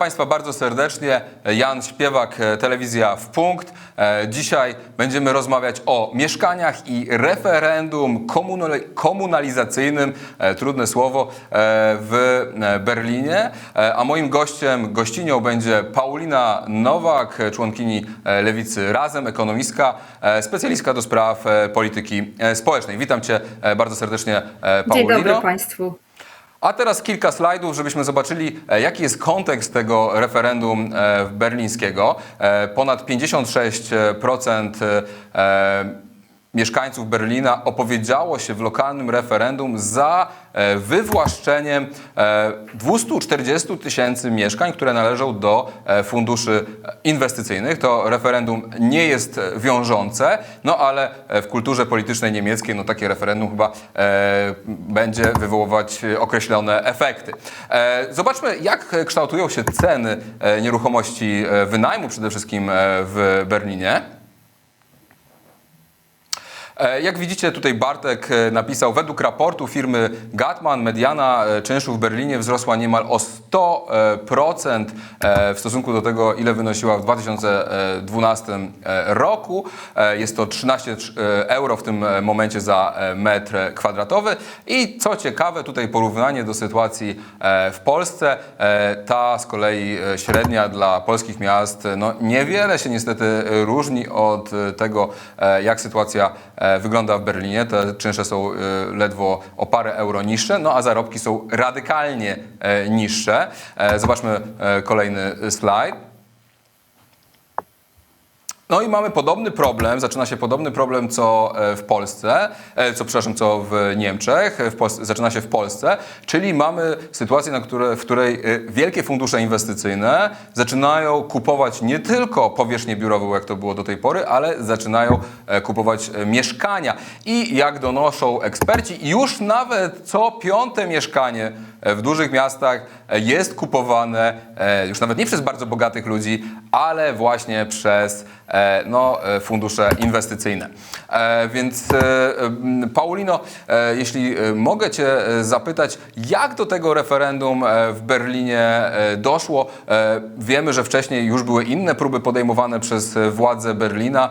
Państwa bardzo serdecznie. Jan Śpiewak, e, telewizja w punkt. E, Dzisiaj będziemy rozmawiać o mieszkaniach i referendum komunali- komunalizacyjnym, e, trudne słowo, w Berlinie. A moim gościem, gościnią będzie Paulina Nowak, członkini Lewicy Razem, ekonomistka, specjalistka do spraw polityki społecznej. Witam Cię bardzo serdecznie, e, Dzień Paulino. dobry Państwu. A teraz kilka slajdów, żebyśmy zobaczyli, e, jaki jest kontekst tego referendum e, berlińskiego. E, Ponad 56% e, mieszkańców Berlina opowiedziało się w lokalnym referendum za e, wywłaszczeniem e, 240 tysięcy mieszkań, które należą do e, funduszy inwestycyjnych. To referendum nie jest e, wiążące, no ale e, w kulturze politycznej niemieckiej no, takie referendum chyba e, będzie wywoływać e, określone efekty. E, zobaczmy, jak kształtują się ceny e, nieruchomości e, wynajmu przede wszystkim e, w Berlinie. E, Jak widzicie, tutaj Bartek e, napisał, według raportu firmy Gatman mediana e, czynszu w Berlinie wzrosła niemal o 100% e, w stosunku do tego, ile wynosiła w 2012 e, roku. E, Jest to 13 e, euro w tym e, momencie za e, metr kwadratowy. I co ciekawe, tutaj porównanie do sytuacji e, w Polsce. E, Ta z kolei e, średnia dla polskich miast e, no, niewiele się niestety e, różni od e, tego, e, jak sytuacja e, wygląda w Berlinie. Te czynsze są e, ledwo o parę euro niższe, no a zarobki są radykalnie e, niższe. E, Zobaczmy e, kolejny slajd. No i mamy podobny problem, zaczyna się podobny problem co e, w Polsce, co przepraszam, co w Niemczech, w Polsce, zaczyna się w Polsce, czyli mamy sytuację, na które, w której wielkie fundusze inwestycyjne zaczynają kupować nie tylko powierzchnię biurową, jak to było do tej pory, ale zaczynają kupować mieszkania. I jak donoszą eksperci, już nawet co piąte mieszkanie w dużych miastach e, jest kupowane e, już nawet nie przez bardzo bogatych ludzi, ale właśnie przez e, no, e, fundusze inwestycyjne. E, Więc e, Paulino, e, jeśli e, mogę Cię e, zapytać, jak do tego referendum e, w Berlinie e, doszło? E, Wiemy, że wcześniej już były inne próby podejmowane przez e, władze Berlina.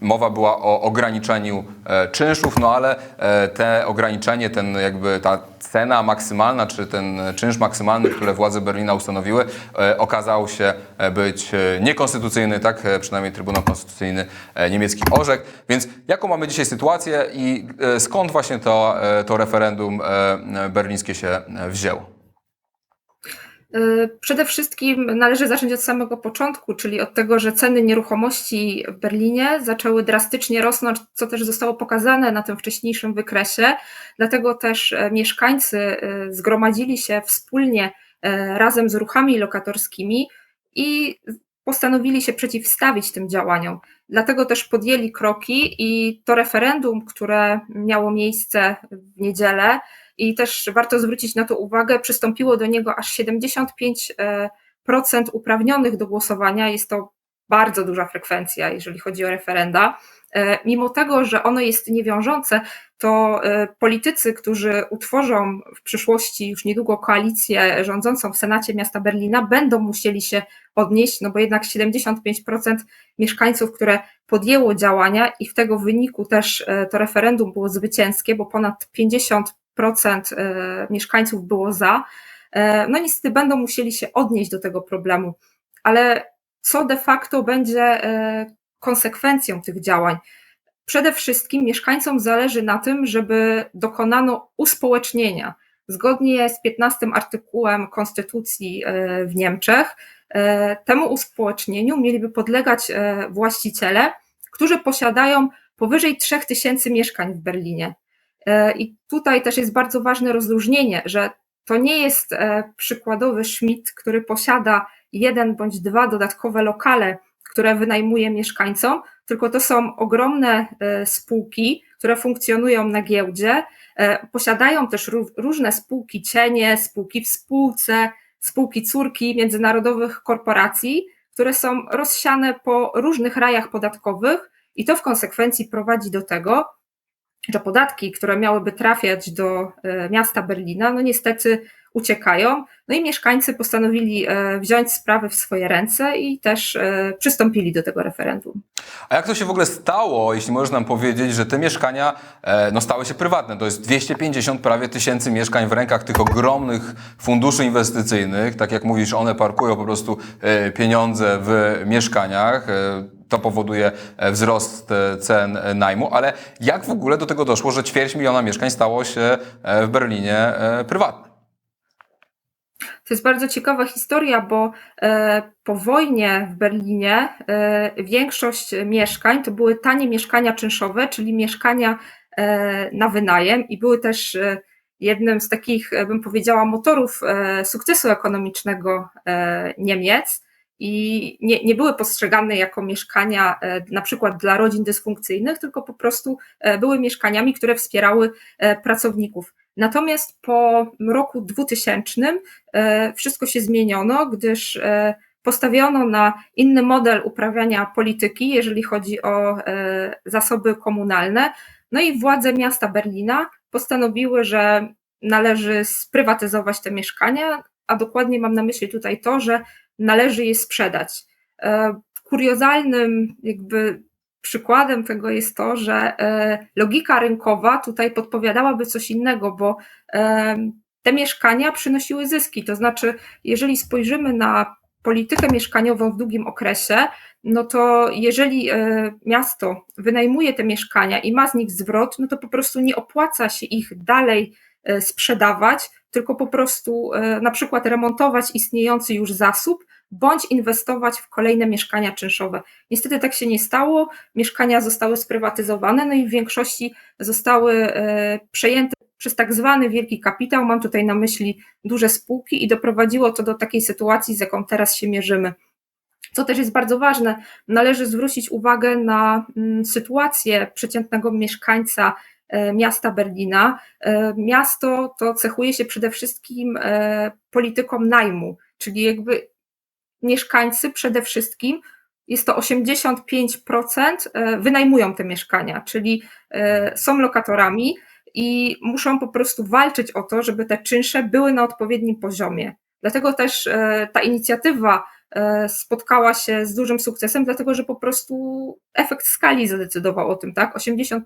Mowa była o ograniczeniu e, czynszów, no ale e, te ograniczenie, ten jakby ta cena maksymalna, czy ten czynsz maksymalny, które władze Berlina ustanowiły, e, okazał się być niekonstytucyjny, tak przynajmniej Trybunał Konstytucyjny niemiecki orzekł. Więc jaką mamy dzisiaj sytuację i skąd właśnie to, to referendum berlińskie się wzięło? Y, Przede wszystkim należy zacząć od samego początku, czyli od tego, że ceny nieruchomości w Berlinie zaczęły drastycznie rosnąć, co też zostało pokazane na tym wcześniejszym wykresie. Dlatego też e, mieszkańcy e, zgromadzili się wspólnie e, razem z ruchami lokatorskimi i postanowili się przeciwstawić tym działaniom. Dlatego też podjęli kroki i to referendum, które miało miejsce w niedzielę, i też warto zwrócić na to uwagę, przystąpiło do niego aż 75% uprawnionych do głosowania. Jest to bardzo duża frekwencja, jeżeli chodzi o referenda. E, Mimo tego, że ono jest niewiążące, to e, politycy, którzy utworzą w przyszłości już niedługo koalicję rządzącą w Senacie Miasta Berlina, będą musieli się odnieść, no bo jednak 75% mieszkańców, które podjęło działania i w tego wyniku też e, to referendum było zwycięskie, bo ponad 50% e, mieszkańców było za, e, no niestety będą musieli się odnieść do tego problemu. Ale co de facto będzie e, konsekwencją tych działań? Przede wszystkim mieszkańcom zależy na tym, żeby dokonano uspołecznienia. Zgodnie z 15 artykułem Konstytucji e, w Niemczech, e, temu uspołecznieniu mieliby podlegać e, właściciele, którzy posiadają powyżej 3000 mieszkań w Berlinie. E, I tutaj też jest bardzo ważne rozróżnienie, że to nie jest e, przykładowy Schmidt, który posiada jeden bądź dwa dodatkowe lokale, które wynajmuje mieszkańcom, tylko to są ogromne e, spółki, które funkcjonują na giełdzie, posiadają też ró- różne spółki cienie, spółki w spółce, spółki córki międzynarodowych korporacji, które są rozsiane po różnych rajach podatkowych i to w konsekwencji prowadzi do tego, że podatki, które miałyby trafiać do e, miasta Berlina, no niestety uciekają. No i mieszkańcy postanowili e, wziąć sprawy w swoje ręce i też e, przystąpili do tego referendum. A jak to się w ogóle stało, jeśli możesz nam powiedzieć, że te mieszkania e, no, stały się prywatne? To jest 250 prawie tysięcy mieszkań w rękach tych ogromnych funduszy inwestycyjnych. Tak jak mówisz, one parkują po prostu pieniądze w mieszkaniach. To powoduje wzrost cen najmu, ale jak w ogóle do tego doszło, że ćwierć miliona mieszkań stało się w Berlinie prywatne? To jest bardzo ciekawa historia, bo e, po wojnie w Berlinie e, większość mieszkań to były tanie mieszkania czynszowe, czyli mieszkania e, na wynajem i były też jednym z takich, bym powiedziała, motorów sukcesu ekonomicznego Niemiec i nie, nie były postrzegane jako mieszkania na przykład dla rodzin dysfunkcyjnych, tylko po prostu były mieszkaniami, które wspierały pracowników. Natomiast po roku 2000 e, wszystko się zmieniono, gdyż e, postawiono na inny model uprawiania polityki, jeżeli chodzi o e, zasoby komunalne. No i władze miasta Berlina postanowiły, że należy sprywatyzować te mieszkania, a dokładnie mam na myśli tutaj to, że należy je sprzedać. Kuriozalnym jakby przykładem tego jest to, że e, logika rynkowa tutaj podpowiadałaby coś innego, bo e, te mieszkania przynosiły zyski. To znaczy, jeżeli spojrzymy na politykę mieszkaniową w długim okresie, no to jeżeli e, miasto wynajmuje te mieszkania i ma z nich zwrot, no to po prostu nie opłaca się ich dalej sprzedawać, tylko po prostu na przykład remontować istniejący już zasób, bądź inwestować w kolejne mieszkania czynszowe. Niestety tak się nie stało, mieszkania zostały sprywatyzowane, no i w większości zostały e, przejęte przez tak zwany wielki kapitał, mam tutaj na myśli duże spółki i doprowadziło to do takiej sytuacji, z jaką teraz się mierzymy. Co też jest bardzo ważne, należy zwrócić uwagę na mm, sytuację przeciętnego mieszkańca e, miasta Berlina. E, Miasto to cechuje się przede wszystkim polityką najmu, czyli jakby mieszkańcy przede wszystkim jest to 85% e, wynajmują te mieszkania, czyli e, są lokatorami i muszą po prostu walczyć o to, żeby te czynsze były na odpowiednim poziomie. Dlatego też e, ta inicjatywa spotkała się z dużym sukcesem, dlatego że po prostu efekt skali zadecydował o tym, tak? 85%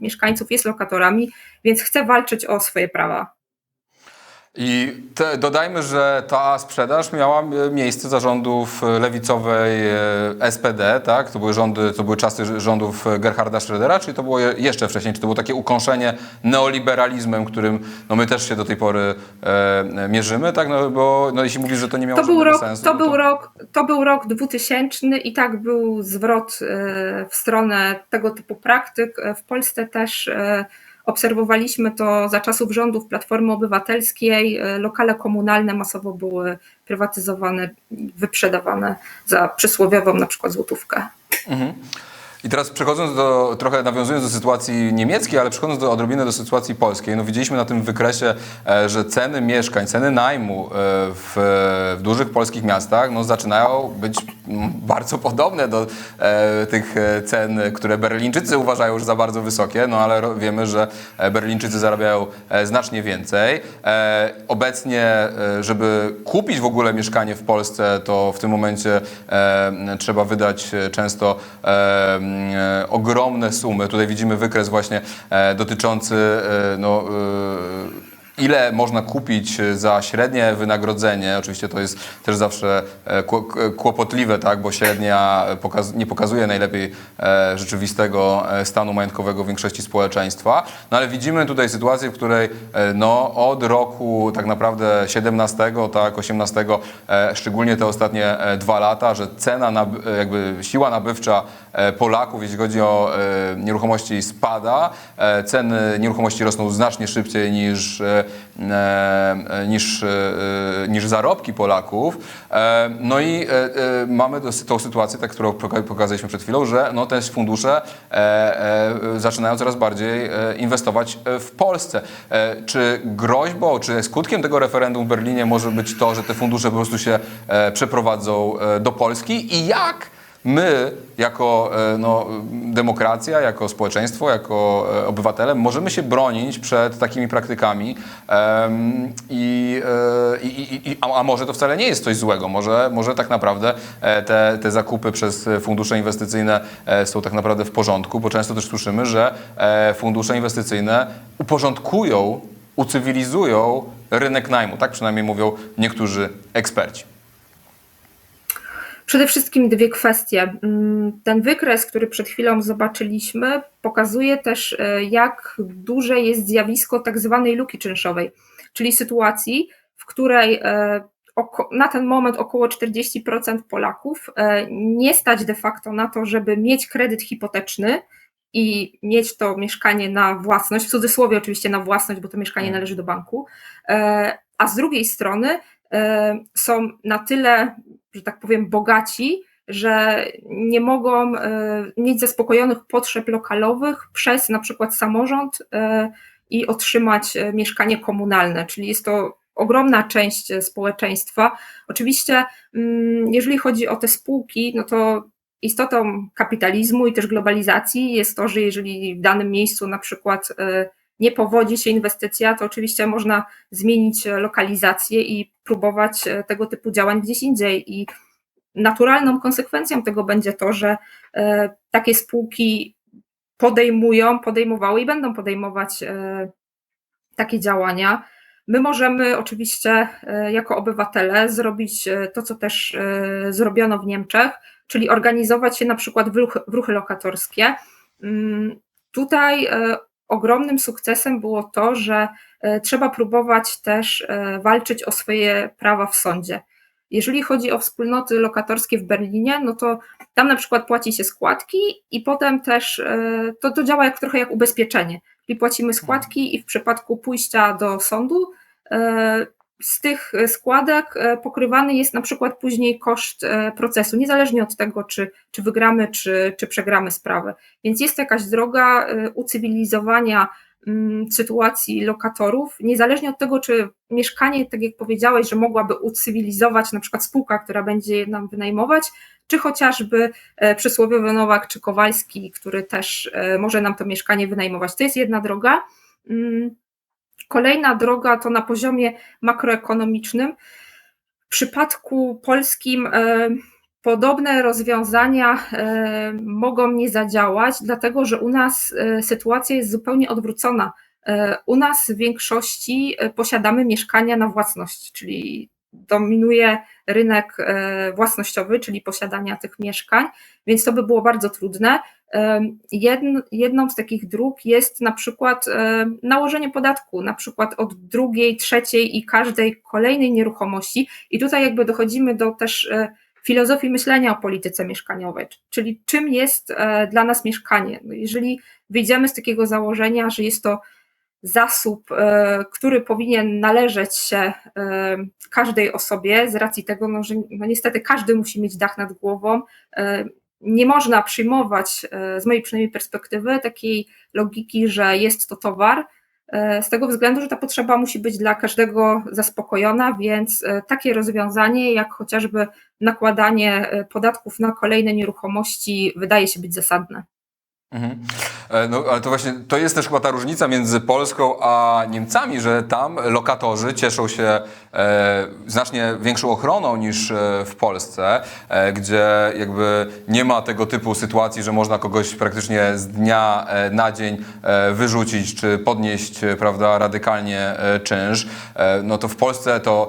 mieszkańców jest lokatorami, więc chce walczyć o swoje prawa. I te, dodajmy, że ta sprzedaż miała e, miejsce za rządów e, lewicowej e, SPD, tak? To były rządy, to były czasy rządów Gerharda Schrödera, czyli to było je- jeszcze wcześniej, czy to było takie ukąszenie neoliberalizmem, którym no, my też się do tej pory e, mierzymy, tak? No, bo no, jeśli mówisz, że to nie miało To był, rok, sensu, to, no był rok, to był rok 2000 i tak był zwrot w stronę tego typu praktyk. W Polsce też obserwowaliśmy to za czasów rządów Platformy Obywatelskiej. E, Lokale komunalne masowo były prywatyzowane, wyprzedawane za przysłowiową na przykład złotówkę. I teraz przechodząc do, trochę nawiązując do sytuacji niemieckiej, ale przechodząc do, odrobinę do sytuacji polskiej, no widzieliśmy na tym wykresie, e, że ceny mieszkań, ceny najmu e, w, w dużych polskich miastach no, zaczynają być mm, bardzo podobne do e, tych cen, które Berlińczycy uważają już za bardzo wysokie, no ale wiemy, że Berlińczycy zarabiają znacznie więcej. Obecnie, żeby kupić w ogóle mieszkanie w Polsce, to w tym momencie trzeba wydać często ogromne sumy. Tutaj widzimy wykres właśnie e, dotyczący e, no, e, ile można kupić za średnie wynagrodzenie. Oczywiście to jest też zawsze e, kłopotliwe, tak, bo średnia pokaz- nie pokazuje najlepiej e, rzeczywistego e, stanu majątkowego większości społeczeństwa. No ale widzimy tutaj sytuację, w której e, no, od roku tak naprawdę 17, tak, 18, e, szczególnie te ostatnie e, dwa lata, że cena, e, jakby siła nabywcza e, Polaków, jeśli chodzi o e, nieruchomości spada, e, ceny nieruchomości rosną znacznie szybciej niż, e, e, niż, e, niż zarobki Polaków. E, No i e, e, mamy tą sytuację, tak, którą poka- pokazaliśmy przed chwilą, że no, te fundusze e, e, zaczynają coraz bardziej e, inwestować e, w Polsce. E, Czy groźbą, czy skutkiem tego referendum w Berlinie może być to, że te fundusze po prostu się e, przeprowadzą e, do Polski i jak my jako e, no, demokracja, jako społeczeństwo, jako e, obywatele możemy się bronić przed takimi praktykami em, i, i, i, a, a może to wcale nie jest coś złego, może, może tak naprawdę te, te zakupy przez fundusze inwestycyjne są tak naprawdę w porządku, bo często też słyszymy, że fundusze inwestycyjne uporządkują, ucywilizują rynek najmu, tak przynajmniej mówią niektórzy eksperci. Przede wszystkim dwie kwestie. Mm, Ten wykres, który przed chwilą zobaczyliśmy, pokazuje też, e, jak duże jest zjawisko tak zwanej luki czynszowej, czyli sytuacji, w której e, na ten moment około 40% Polaków e, nie stać de facto na to, żeby mieć kredyt hipoteczny i mieć to mieszkanie na własność, w cudzysłowie oczywiście na własność, bo to mieszkanie Mhm. należy do banku, a z drugiej strony są na tyle że tak powiem, bogaci, że nie mogą e, mieć zaspokojonych potrzeb lokalowych przez na przykład samorząd e, i otrzymać e, mieszkanie komunalne, czyli jest to ogromna część społeczeństwa. Oczywiście, mm, jeżeli chodzi o te spółki, no to istotą kapitalizmu i też globalizacji jest to, że jeżeli w danym miejscu na przykład nie powodzi się inwestycja, to oczywiście można zmienić lokalizację i próbować e, tego typu działań gdzieś indziej. I naturalną konsekwencją tego będzie to, że e, takie spółki podejmują, podejmowały i będą podejmować e, takie działania. My możemy oczywiście jako obywatele zrobić to, co też zrobiono w Niemczech, czyli organizować się na przykład w ruchy, w ruchy lokatorskie. Mm, Tutaj ogromnym sukcesem było to, że e, trzeba próbować też e, walczyć o swoje prawa w sądzie. Jeżeli chodzi o wspólnoty lokatorskie w Berlinie, no to tam na przykład płaci się składki i potem też e, to, to działa jak, trochę jak ubezpieczenie. Czyli płacimy składki i w przypadku pójścia do sądu z tych składek e, pokrywany jest na przykład później koszt e, procesu, niezależnie od tego, czy, czy wygramy, czy, czy przegramy sprawę. Więc jest jakaś droga e, ucywilizowania mm, sytuacji lokatorów, niezależnie od tego, czy mieszkanie, tak jak powiedziałeś, że mogłaby ucywilizować na przykład spółka, która będzie nam wynajmować, czy chociażby e, przysłowiowy Nowak czy Kowalski, który też e, może nam to mieszkanie wynajmować. To jest jedna droga. Kolejna droga to na poziomie makroekonomicznym. W przypadku polskim e, podobne rozwiązania e, mogą nie zadziałać, dlatego że u nas e, sytuacja jest zupełnie odwrócona. U nas w większości posiadamy mieszkania na własność, czyli dominuje rynek własnościowy, czyli posiadania tych mieszkań, więc to by było bardzo trudne. Jedną z takich dróg jest na przykład nałożenie podatku, na przykład od drugiej, trzeciej i każdej kolejnej nieruchomości. I tutaj jakby dochodzimy do też e, filozofii myślenia o polityce mieszkaniowej, czyli czym jest e, dla nas mieszkanie. No jeżeli wyjdziemy z takiego założenia, że jest to zasób, e, który powinien należeć się każdej osobie z racji tego, no, że no niestety każdy musi mieć dach nad głową. Nie można przyjmować, e, z mojej przynajmniej perspektywy, takiej logiki, że jest to towar, e, z tego względu, że ta potrzeba musi być dla każdego zaspokojona, więc e, takie rozwiązanie, jak chociażby nakładanie podatków na kolejne nieruchomości, wydaje się być zasadne. Mhm. E, No, ale to właśnie to jest też chyba ta różnica między Polską a Niemcami, że tam lokatorzy cieszą się e, znacznie większą ochroną niż e, w Polsce, e, gdzie jakby nie ma tego typu sytuacji, że można kogoś praktycznie z dnia e, na dzień wyrzucić czy podnieść, prawda, radykalnie czynsz. E, no to w Polsce to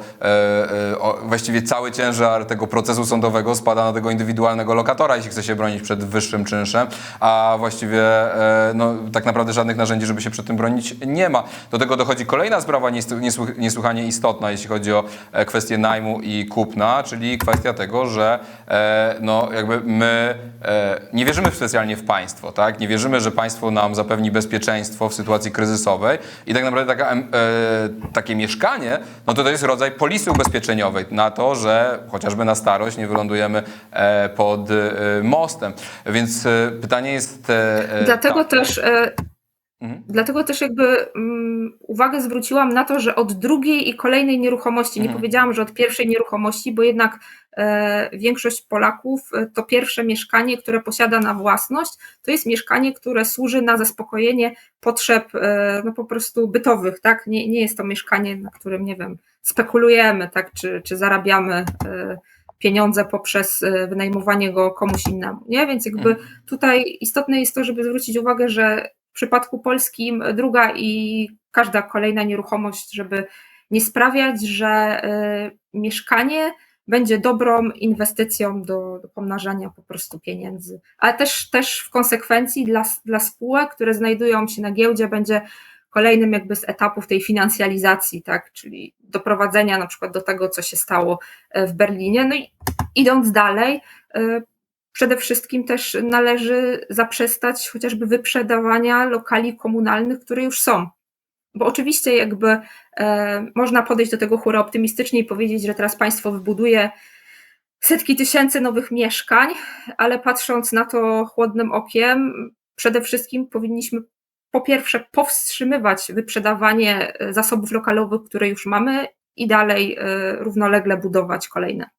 o, właściwie cały ciężar tego procesu sądowego spada na tego indywidualnego lokatora, jeśli chce się bronić przed wyższym czynszem, a właściwie e, no, tak naprawdę żadnych narzędzi, żeby się przed tym bronić nie ma. Do tego dochodzi kolejna sprawa nies- niesły- niesłychanie istotna, jeśli chodzi o e, kwestię najmu i kupna, czyli kwestia tego, że e, no, jakby my nie wierzymy specjalnie w państwo, tak? Nie wierzymy, że państwo nam zapewni bezpieczeństwo w sytuacji kryzysowej i tak naprawdę taka, takie mieszkanie, no to to jest rodzaj polisy ubezpieczeniowej na to, że chociażby na starość nie wylądujemy pod mostem. Więc pytanie jest... e, e, Dlatego takie. też e, Mhm. Dlatego też jakby mm, uwagę zwróciłam na to, że od drugiej i kolejnej nieruchomości, nie Mhm. powiedziałam, że od pierwszej nieruchomości, bo jednak e, większość Polaków e, to pierwsze mieszkanie, które posiada na własność, to jest mieszkanie, które służy na zaspokojenie potrzeb e, no po prostu bytowych, tak? Nie, nie jest to mieszkanie, na którym, nie wiem, spekulujemy, tak? Czy, czy zarabiamy e, pieniądze poprzez e, wynajmowanie go komuś innemu, nie? Więc jakby Mhm. tutaj istotne jest to, żeby zwrócić uwagę, że w przypadku polskim druga i każda kolejna nieruchomość, żeby nie sprawiać, że y, mieszkanie będzie dobrą inwestycją do, do pomnażania po prostu pieniędzy. Ale też, też w konsekwencji dla, dla spółek, które znajdują się na giełdzie, będzie kolejnym jakby z etapów tej finansjalizacji, tak, czyli doprowadzenia na przykład do tego, co się stało e, w Berlinie. No i idąc dalej, y, Przede wszystkim też należy zaprzestać chociażby wyprzedawania lokali komunalnych, które już są. Bo oczywiście jakby e, można podejść do tego hura optymistycznie i powiedzieć, że teraz państwo wybuduje setki tysięcy nowych mieszkań, ale patrząc na to chłodnym okiem, przede wszystkim powinniśmy po pierwsze powstrzymywać wyprzedawanie e, zasobów lokalowych, które już mamy i dalej e, równolegle budować kolejne.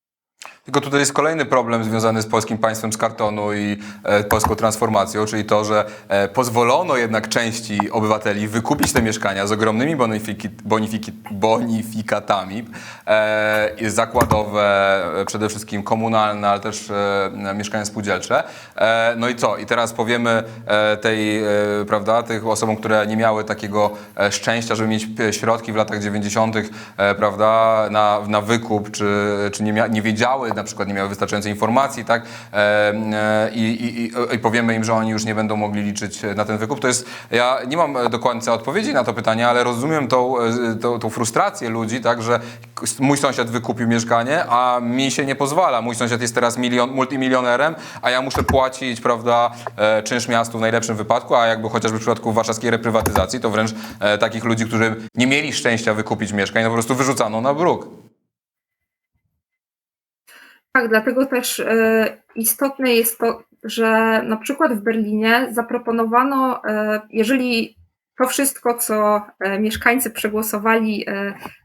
Tylko tutaj jest kolejny problem związany z polskim państwem z kartonu i e, polską transformacją, czyli to, że e, pozwolono jednak części obywateli wykupić te mieszkania z ogromnymi bonifiki, bonifiki, bonifikatami, e, zakładowe, e, przede wszystkim komunalne, ale też e, mieszkania spółdzielcze. E, no i co? I teraz powiemy e, tej, e, prawda, tych osobom, które nie miały takiego e, szczęścia, żeby mieć e, środki w latach 90., e, prawda, na, na wykup, czy, czy nie, mia, nie wiedziały, na przykład nie miały wystarczającej informacji, tak? E, e, i, i, i, powiemy im, że oni już nie będą mogli liczyć na ten wykup. To jest, ja nie mam e, dokładnie odpowiedzi na to pytanie, ale rozumiem tą, e, tą, tą frustrację ludzi, tak, że mój sąsiad wykupił mieszkanie, a mi się nie pozwala. Mój sąsiad jest teraz milion, multimilionerem, a ja muszę płacić, prawda, e, czynsz miastu w najlepszym wypadku, a jakby chociażby w przypadku warszawskiej reprywatyzacji, to wręcz e, takich ludzi, którzy nie mieli szczęścia wykupić mieszkań, no po prostu wyrzucano na bruk. Tak, dlatego też e, istotne jest to, że na przykład w Berlinie zaproponowano, e, jeżeli to wszystko, co e, mieszkańcy przegłosowali,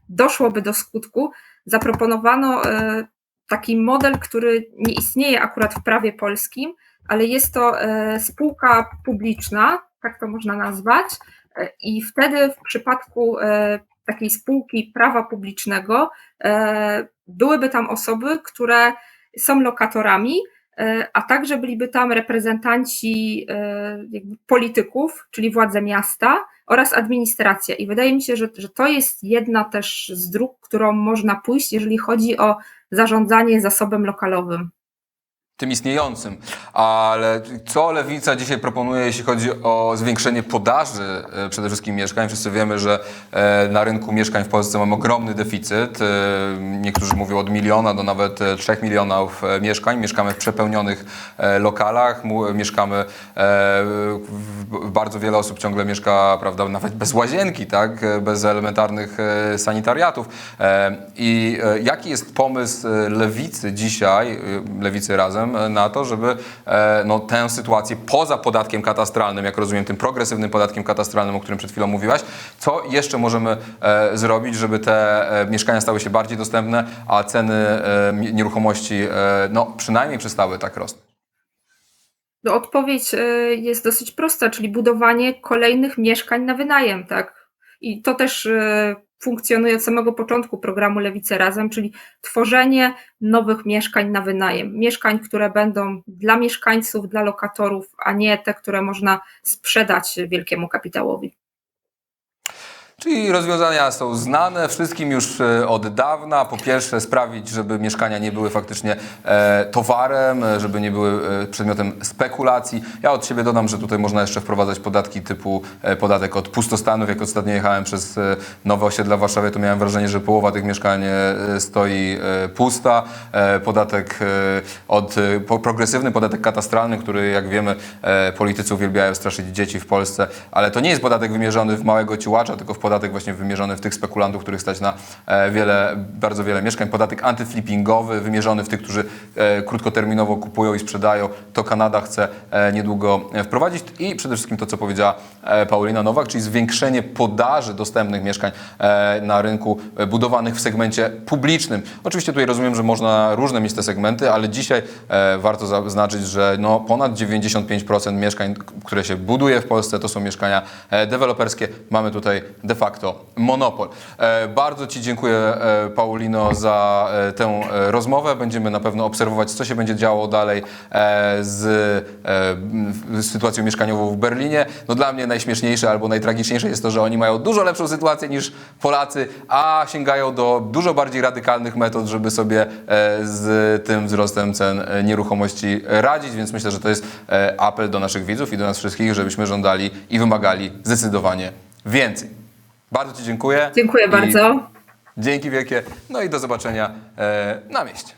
doszłoby do skutku, zaproponowano taki model, który nie istnieje akurat w prawie polskim, ale jest to spółka publiczna, tak to można nazwać, i wtedy w przypadku takiej spółki prawa publicznego e, byłyby tam osoby, które są lokatorami, e, a także byliby tam reprezentanci e, polityków, czyli władze miasta oraz administracja. I wydaje mi się, że, że to jest jedna też z dróg, którą można pójść, jeżeli chodzi o zarządzanie zasobem lokalowym. Tym istniejącym. Ale co Lewica dzisiaj proponuje, jeśli chodzi o zwiększenie podaży e, przede wszystkim mieszkań? Wszyscy wiemy, że e, na rynku mieszkań w Polsce mamy ogromny deficyt. E, Niektórzy mówią od miliona do nawet trzech milionów mieszkań. Mieszkamy w przepełnionych lokalach, mieszkamy, bardzo wiele osób ciągle mieszka, prawda, nawet bez łazienki, tak, bez elementarnych sanitariatów. I jaki jest pomysł Lewicy dzisiaj, Lewicy razem, e, na to, żeby e, no, tę sytuację poza podatkiem katastralnym, jak rozumiem, tym progresywnym podatkiem katastralnym, o którym przed chwilą mówiłaś, co jeszcze możemy e, zrobić, żeby te mieszkania stały się bardziej dostępne, a ceny nieruchomości no, przynajmniej przestały tak rosnąć? No, odpowiedź jest dosyć prosta, czyli budowanie kolejnych mieszkań na wynajem, tak. I to też funkcjonuje od samego początku programu Lewicy Razem, czyli tworzenie nowych mieszkań na wynajem. Mieszkań, które będą dla mieszkańców, dla lokatorów, a nie te, które można sprzedać wielkiemu kapitałowi. Czyli rozwiązania są znane wszystkim już e, od dawna. Po pierwsze sprawić, żeby mieszkania nie były faktycznie e, towarem, e, żeby nie były przedmiotem spekulacji. Ja od siebie dodam, że tutaj można jeszcze wprowadzać podatki typu podatek od pustostanów. Jak ostatnio jechałem przez nowe osiedla w Warszawie, to miałem wrażenie, że połowa tych mieszkań stoi pusta. Podatek od, progresywny podatek katastralny, który jak wiemy politycy uwielbiają straszyć dzieci w Polsce, ale to nie jest podatek wymierzony w małego ciułacza, tylko w podatek właśnie wymierzony w tych spekulantów, których stać na e, wiele, bardzo wiele mieszkań, podatek antyflippingowy wymierzony w tych, którzy e, krótkoterminowo kupują i sprzedają, to Kanada chce e, niedługo wprowadzić i przede wszystkim to, co powiedziała Paulina Nowak, czyli zwiększenie podaży dostępnych mieszkań na rynku budowanych w segmencie publicznym. Oczywiście tutaj rozumiem, że można różne mieć te segmenty, ale dzisiaj warto zaznaczyć, że no, ponad 95% mieszkań, które się buduje w Polsce, to są mieszkania deweloperskie. Mamy tutaj de facto monopol. E, bardzo Ci dziękuję, e, Paulino, za e, tę rozmowę. Będziemy na pewno obserwować, co się będzie działo dalej z, sytuacją mieszkaniową w Berlinie. No dla mnie najśmieszniejsze albo najtragiczniejsze jest to, że oni mają dużo lepszą sytuację niż Polacy, a sięgają do dużo bardziej radykalnych metod, żeby sobie z tym wzrostem cen nieruchomości radzić, więc myślę, że to jest apel do naszych widzów i do nas wszystkich, żebyśmy żądali i wymagali zdecydowanie więcej. Bardzo Ci dziękuję. Dziękuję bardzo. Dzięki wielkie. No i do zobaczenia e, na mieście.